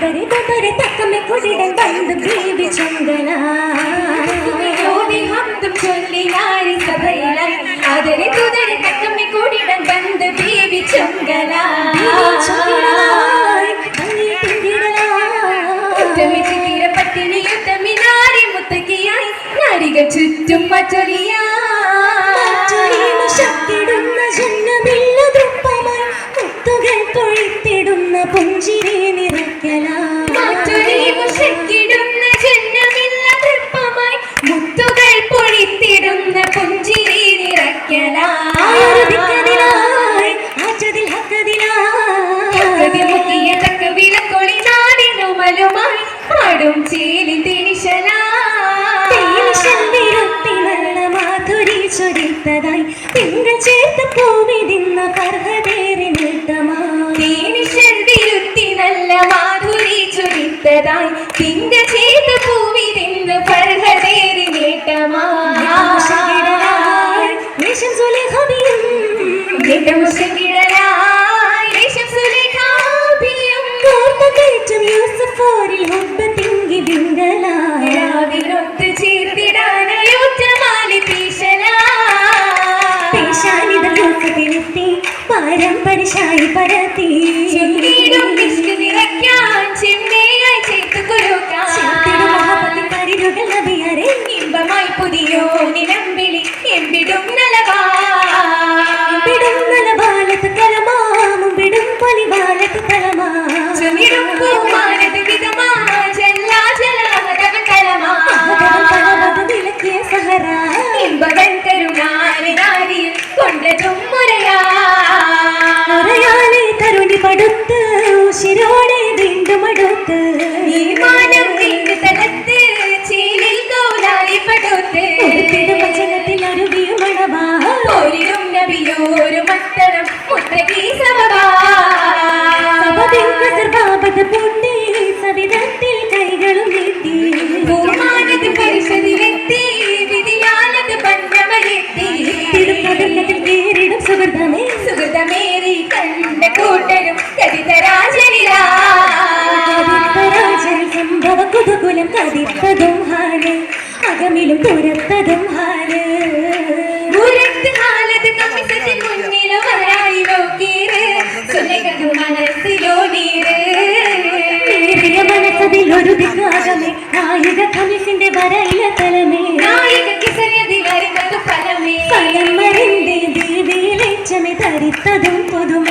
തകരി തകരി തക്കമ്മെ കുഴിടൻ വന്ന് ബേബി ചന്ദന ഓടി ഹന്തം ചൊല്ലി ആരി സഭയില. അതരി തുതരി തക്കമ്മെ കുടിടൻ വന്ന് ബേബി ചന്ദന പട്ടിണി യുദ്ധമി നാരി മുത്തക്കിയായി നാരികൾ ചുറ്റും മറ്റൊലിയാ ശക്തിടും കൊഴിത്തിടുന്ന പുഞ്ചിരി മുഷക്കിടുന്ന ജന്മമില്ല തൃപ്പമായി മുത്തുകൾ പൊഴിത്തിടുന്ന പുഞ്ചിരി നിറയ്ക്കലായി മുക്കിയ തക്ക വിളക്കൊളി നാടിനുമലുമായി പാടും ചേലി തിരിശലാ. തേനിശല്ലിരുത്തി നല്ല മാധുരി ചൊരിത്തതായി. തിങ്കൾ ചേർത്ത പൂവിതിന്ന പർഹതേറി നീട്ടമായി ചൊരിത്തതായി തിങ്ക ചെയ്ത പൂവിരിന്ന് പർഹതേറി നേട്ടമായി ദേശം സുലേഖവിയും നേട്ടമുഷകിടലായി ദേശം സുലേഖാഭിയം കോർത്ത കയറ്റം യൂസഫോരിൽ മുമ്പ് തിങ്കി ബിങ്കലായി രാവിലൊത്ത് ചേർത്തിടാനയോറ്റമാലി പീശലാ പേശാനിത യൂസഫിനെത്തി പാരമ്പര്യശായി പരത്തി. പടുത്ത് ഉശിരോടെ വീണ്ടും അടുത്ത് ഈ മാനം വീണ്ടു തലത്ത് ചീലിൽ കൗലായി പടുത്ത് സുഹൃതമേറി കണ്ട കൂട്ടരും കവിതരാജനിലാ കതിപ്പരാജൻ സംഭവ കുതുകുലം കതിപ്പതും ഹാന് അകമിലും പുറത്തതും ഹാന്. മുന്നിലോ കീറ് മനസ്സിലോ നീര്. മനസ്സതിൽ ഒരു ദിക്കാകമേ നായിക കമിസിന്റെ വരയില തരിത്തതും പുതുമ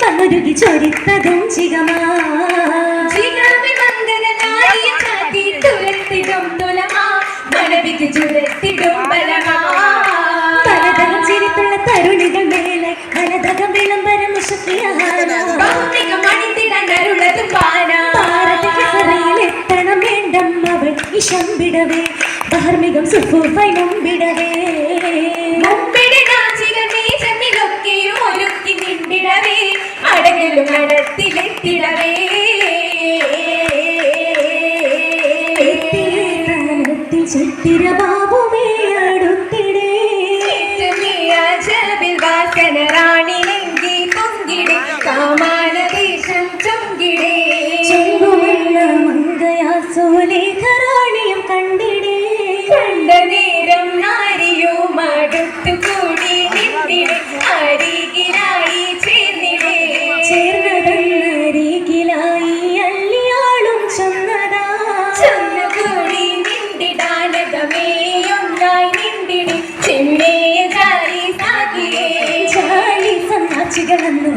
മനുരുകി ചൊരിത്തതും ചികമാ. പലതരം ചിരിത്തുള്ള തരുണികൾ മേലെ പലതകം വിളംബരം എത്തണം വേണ്ടം അവൾ ഇശംബിടവേ ധാർമ്മികം സുഫൂഫൈ വിടവേ. മുമ്പിടെ നിന്നിടവേ അടങ്ങലും നടത്തിലെത്തിടവേ ചിത്തിര ബാബുവേ അടുത്തിടേ. ജബിൽ വാസന റാണി നെങ്കി പൊങ്കിടെ കാമാനദേശം ചൊങ്കിടേ. ചെങ്കുമുള്ള മങ്കയാ കണ്ടിടേ. കണ്ട നേരം നാരിയും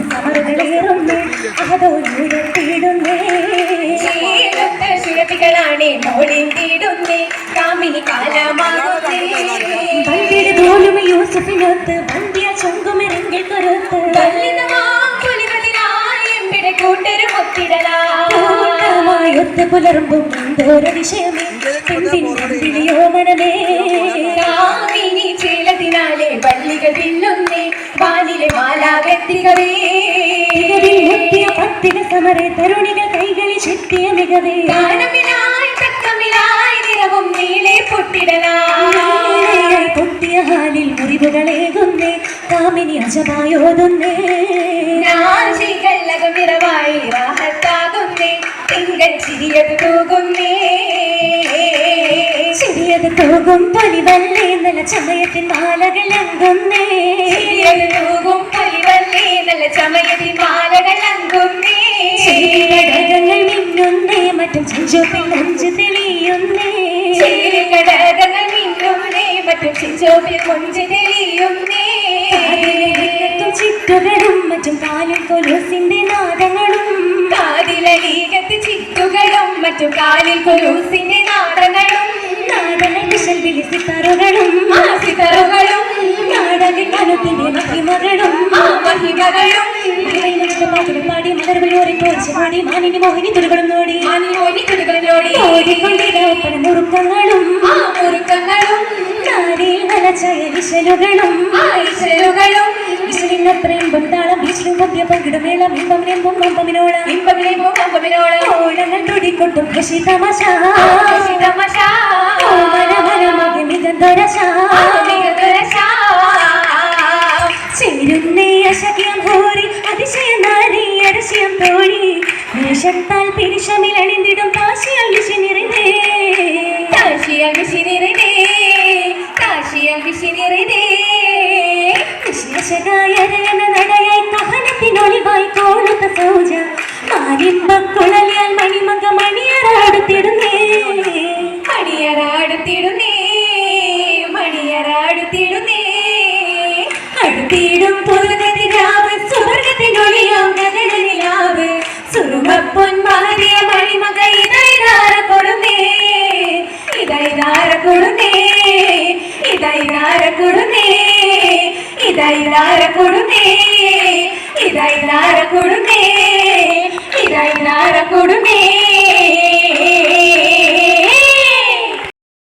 സന്നാച്ചികളെന്ന് സമറുകളേറുന്നു അതോ ഉയർത്തിയിടുന്നേ ചേലൊത്ത ശിരപികളാണേ മോളിന്തിടുന്നേ കാമിനി കാലമാകുന്നേ. പോലും യൂസഫിനൊത്ത് ചൊങ്കുമെരെങ്കിൽ കരുത്ത് പുലർമ്പും എന്തോര വിഷയമേ. പെണ്ണിനിയോ മനമേ. കാമിനി ചേലതിനാലെ വള്ളികൾ തിന്നുന്നേ വാനിലെ മാലാവെത്തികവേ തികവിൽ മുത്തിയ പത്തിന സമരെ തരുണികൾ കൈകളിൽ ശക്തിയ മികവേ. ഗാനമിനായി തക്കമിലായി നിറവും നീളെ പൊട്ടിടലായി പൊട്ടിയ ഹാലിൽ മുറിവുകളേകുന്നേ കാമിനി അജമായോതുന്നേ നാശികൾ അകമിറവായി തിങ്കൾ ചിരിയത് തൂകുന്നേ. തൂകും പലിവല്ലേ? നല്ല ചമയത്തിൻ മാലകളെങ്കുന്നേ ചിരിയത് തൂകും പലിവല്ലേ? നല്ല ചമയത്തിൻ മാലകൾ അങ്കുന്നേ. ഘടകങ്ങൾ മിന്നുന്നേ മറ്റും ചിഞ്ചോപ്പിൽ നെഞ്ചു തെളിയുന്നേ. ഘടകങ്ങൾ മിന്നുന്നേ മറ്റും ചിഞ്ചോപ്പിൽ കൊഞ്ചു തെളിയുന്നേ. ചിറ്റുകളും മറ്റും കാലിൽ കൊലൂസിന്റെ നാദങ്ങളും. കാതിലീകത്ത് ചിറ്റുകളും മറ്റും കാലിൽ കൊലൂസിന്റെ നാടങ്ങളും നാദങ്ങൾ കുശൽ വിളിസിത്തറുകളും ആസിതറുകളും നാടക കനത്തിന്റെ മഹിമകളും മഹിമകളും. പാടി മലർവയോറി തോച്ചു പാടി മാനിനി മോഹിനി തുരുകളും നോടി മാനിമോനി തുടികളിലോടി ഓടിക്കൊണ്ടിര ഒപ്പന മുറുക്കങ്ങളും മുറുക്കങ്ങളും വിശലുകളും വീശലും പന്തിയ പങ്കിടുമേളം ഓളങ്ങൾ തുടിക്കൊട്ടും തമാശ. തമശ. മികന്തരശ. ചേരുന്നേ അശക്യം അതിശയ നാരി തോഴി വേഷത്താൽ പിരിശമിലണിന്തിടും പാശിയാൽ വിശി വിശേഷകായരയന നടയായി കഹനത്തിനൊളിവായി കോളുത്ത സൗജ മാനിമ്പക്കുഴലിയാൽ മണിമക മണിയറാടുത്തിടുന്നേ മണിയറാടുത്തിടുന്നേ മണിയറാടുത്തിടുന്നേ അടുത്തിടും പുതുകതിരാവ് സുവർഗത്തിനൊളിയാം ഗഗനനിലാവ്. സുറുമപ്പൊൻ മാറിയ മണിമക ഇതൈതാര കൊടുന്നേ. ഇതൈതാര കൊടുന്നേ ഇതൈതാര കൊടുന്നേ. ഇതൈതാര കൊടുന്നേ ഇതൈതാര കൊടുന്നേ ഇതൈതാര കൊടുന്നേ